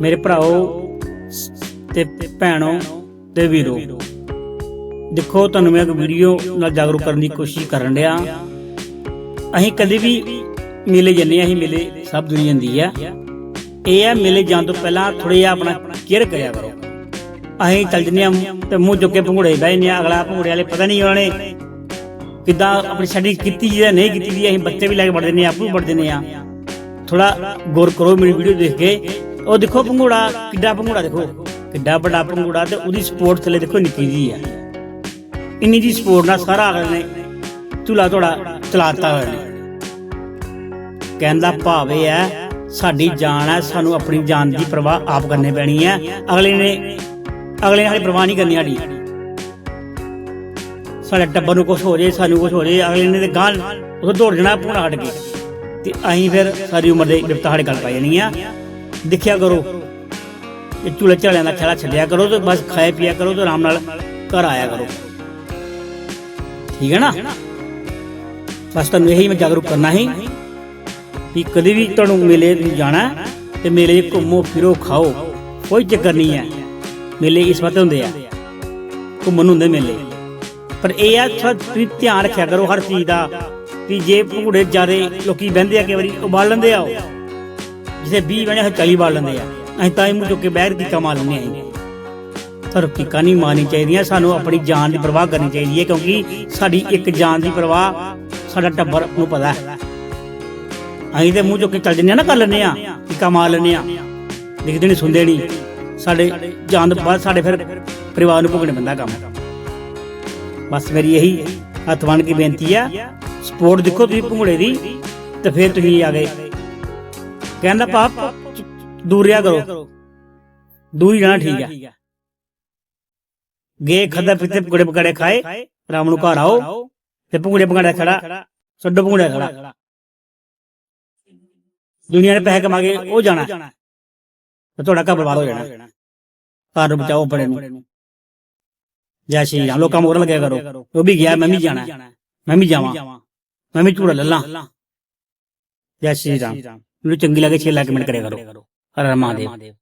ਮੇਰੇ ਭਰਾਓ ਤੇ ਭੈਣੋ ਤੇ ਵੀਰੋ। ਦੇਖੋ, ਤੁਹਾਨੂੰ ਮੈਂ ਇੱਕ ਵੀਡੀਓ ਨਾਲ ਜਾਗਰੂਕ ਕਰਨ ਦੀ ਕੋਸ਼ਿਸ਼ ਕਰਨ ਡਿਆ। ਅਸੀਂ ਕਦੇ ਵੀ ਮੇਲੇ ਜੰਨੇ ਅਸੀਂ ਮੇਲੇ ਸਭ ਦੁਨੀਆ ਜਾਂਦੀ ਆ। ਇਹ ਆ, ਮੇਲੇ ਜਾਣ ਤੋਂ ਪਹਿਲਾਂ ਥੋੜਾ ਜਿਹਾ ਆਪਣਾ ਕੇਅਰ ਕਰਿਆ ਕਰੋ। ਅਸੀਂ ਚੱਲ ਜੰਨੇ ਆ ਤੇ ਮੂੰਹ ਚੁੱਕ ਕੇ ਭੰਗੂੜੇ ਬਹਿ ਨੇ ਅਗਲਾ ਭੰਗੂੜੇ ਵਾਲੇ ਪਤਾ ਨਹੀਂ ਉਹਨਾਂ ਨੇ ਕਿੱਦਾਂ ਆਪਣੀ ਸੈਟਿੰਗ ਕੀਤੀ ਜਾਂ ਨਹੀਂ ਕੀਤੀ ਦੀ ਅਸੀਂ ਬੱਚੇ ਵੀ ਲੈ ਕੇ ਵੜਦੇ ਨੇ ਆਪੂ ਵੀ ਵੜਦੇ ਨੇ ਆ ਥੋੜਾ ਗੌਰ ਕਰੋ, ਮੇਰੀ ਵੀਡੀਓ ਦੇਖ ਕੇ। ਉਹ ਦੇਖੋ ਭੰਗੂੜਾ ਕਿੱਡਾ ਭੰਗੂੜਾ ਦੇਖੋ, ਕਿੱਡਾ ਵੱਡਾ ਭੰਗੂੜਾ ਤੇ ਉਹਦੀ ਸਪੋਰਟ ਥੱਲੇ ਦੇਖੋ ਨਿੱਕੀ ਜੀ ਆ। ਇੰਨੀ ਜੀ ਸਪੋਰਟ ਨਾਲ ਸਾਰਾ ਅਗਲੇ ਨੇ ਝੂਲਾ ਥੋੜਾ ਚਲਾਤਾ ਹੋਇਆ ਨੇ। ਕਹਿੰਦਾ ਭਾਵ ਇਹ ਹੈ, ਸਾਡੀ ਜਾਨ ਹੈ, ਸਾਨੂੰ ਆਪਣੀ ਜਾਨ ਦੀ ਪਰਵਾਹ ਆਪ ਕਰਨੀ ਪੈਣੀ ਹੈ। ਅਗਲੇ ਨੇ ਅਗਲੇ ਨੇ ਸਾਡੀ ਪਰਵਾਹ ਨਹੀਂ ਕਰਨੀ ਸਾਡੀ। ਸਾਡੇ ਟੱਬਰ ਨੂੰ ਕੁਝ ਹੋ ਜੇ, ਸਾਨੂੰ ਕੁਝ ਹੋ ਜੇ, ਅਗਲੇ ਨੇ ਤੇ ਗਾਂ ਉਹ ਦੌੜ ਜਾਣਾ ਪੂਰਾ ਹਟ ਕੇ। ਤੇ ਅਸੀਂ ਫਿਰ ਸਾਰੀ ਉਮਰ ਦੇ ਬਿਪਤਾ ਸਾਡੇ ਗੱਲ ਪੈ ਜਾਣੀ ਆ। ਦੇਖਿਆ ਕਰੋ। ਇਹ ਚੂਲੇ ਝਾਲਿਆਂ ਦਾ ਖੇਲਾ ਛੱਡਿਆ ਕਰੋ ਤੇ ਬਸ ਖਾਏ ਪੀਆ ਕਰੋ ਤੇ ਆਰਾਮ ਨਾਲ ਘਰ ਆਇਆ ਕਰੋ। ਠੀਕ ਹੈ ਨਾ? ਬਸ ਤੁਹਾਨੂੰ ਇਹੀ ਮੈਂ ਜਾਗਰੂਕ ਕਰਨਾ ਸੀ ਕਿ ਕਦੇ ਵੀ ਤੁਹਾਨੂੰ ਮੇਲੇ ਨੂੰ ਜਾਣਾ ਤੇ ਮੇਲੇ ਘੁੰਮੋ, ਫਿਰੋ, ਖਾਓ, ਕੋਈ ਚੱਕਰ ਨਹੀਂ ਹੈ। ਮੇਲੇ ਇਸ ਵਾਸਤੇ ਹੁੰਦੇ ਆ। ਘੁੰਮਣ ਹੁੰਦੇ ਮੇਲੇ। ਪਰ ਇਹ ਆ ਤੁਸੀਂ ਧਿਆਨ ਰੱਖਿਆ ਕਰੋ ਹਰ ਚੀਜ਼ ਦਾ ਵੀ ਜੇ ਭੂੜੇ ਜਿਆਦੇ ਲੋਕੀ ਬਹਿੰਦੇ ਆ ਕਈ ਵਾਰੀ ਉਬਾਲ ਲੈਂਦੇ ਆ ਉਹ। ਜਿਸੇ 20 ਬਣੇ 40 ਬਾਲ ਲੈਂਦੇ ਆ, ਅਸੀਂ ਤਾਂ ਹੀ ਮੂੰਹ ਚੁੱਕ ਕੇ ਬੈਠ ਕੇ ਕਮਾ ਲੈਂਦੇ ਆ ਪਰ ਟਿੱਕਾ ਨਹੀਂ ਮਾਰਨੀ ਚਾਹੀਦੀਆਂ ਸਾਨੂੰ ਆਪਣੀ ਜਾਨ ਦੀ ਪਰਵਾਹ ਕਰਨੀ ਚਾਹੀਦੀ ਹੈ, ਕਿਉਂਕਿ ਸਾਡੀ ਇੱਕ ਜਾਨ ਦੀ ਪਰਵਾਹ ਸਾਡਾ ਟੱਬਰ ਨੂੰ ਪਤਾ ਹੈ। ਅਸੀਂ ਤੇ ਮੂੰਹ ਚੁੱਕ ਕੇ ਚੱਲ ਜੰਨੇ ਆ ਨਾ, ਕਰ ਲੈਂਦੇ ਆ ਟਿੱਕਾ ਮਾਰ ਲੈਂਦੇ ਆ ਦਿਖਦੇ ਨਹੀਂ ਸੁਣਦੇ ਨਹੀਂ, ਸਾਡੇ ਜਾਨ ਤੋਂ ਬਾਅਦ ਸਾਡੇ ਫਿਰ ਪਰਿਵਾਰ ਨੂੰ ਭੁਗਣੇ ਪੈਂਦਾ ਕੰਮ। ਬਸ ਮੇਰੀ ਇਹੀ ਹੱਥ ਬਣ ਕੇ ਬੇਨਤੀ ਆ ਸਪੋਰਟ ਦੇਖੋ ਤੁਸੀਂ ਭੰਗੂੜੇ ਦੀ, ਤੇ ਫਿਰ ਤੁਸੀਂ ਆ ਗਏ। ਕਹਿੰਦਾ ਪਾਪ ਦੂਰ ਕਰੋ। ਦੂਰ ਹੀ ਰਹਿਣਾ ਠੀਕ ਆ। ਗੇ ਖੱਦਾ ਪਿੱਤੇ ਭੰਗੂੜੇ ਪਕੜੇ ਖਾਏ, ਰਾਮ ਨੂੰ ਘਰ ਆਓ, ਤੇ ਭੰਗੂੜੇ ਪਕੜਾ ਖੜਾ, ਛੱਡੋ ਭੰਗੂੜਾ ਖੜਾ। ਦੁਨੀਆ ਨੇ ਪੈਸੇ ਕਮਾ ਕੇ ਉਹ ਜਾਣਾ। ਤੇ ਤੁਹਾਡਾ ਘਰ ਬਰਬਾਦ ਹੋ ਜਾਣਾ। ਘਰ ਨੂੰ ਬਚਾਓ ਆਪਣੇ ਨੂੰ। ਜੈ ਸ਼੍ਰੀ ਰਾਮ, ਲੋਕਾਂ ਮੋਰ ਲੱਗਿਆ ਕਰੋ। ਉਹ ਵੀ ਗਿਆ, ਮੈਂ ਵੀ ਜਾਣਾ। ਮੈਂ ਵੀ ਜਾਵਾਂ। ਮੈਂ ਵੀ ਝੂੜਾ ਲੱਲਾ ਜੈ ਸ਼੍ਰੀ ਰਾਮ। ਮੈਨੂੰ ਚੰਗੀ ਲੱਗੇ 6 ਲੱਖ ਮਿੰਟ ਕਰਿਆ ਕਰੋ। ਹਰ ਹਰ ਮਹਾਦੇਵ।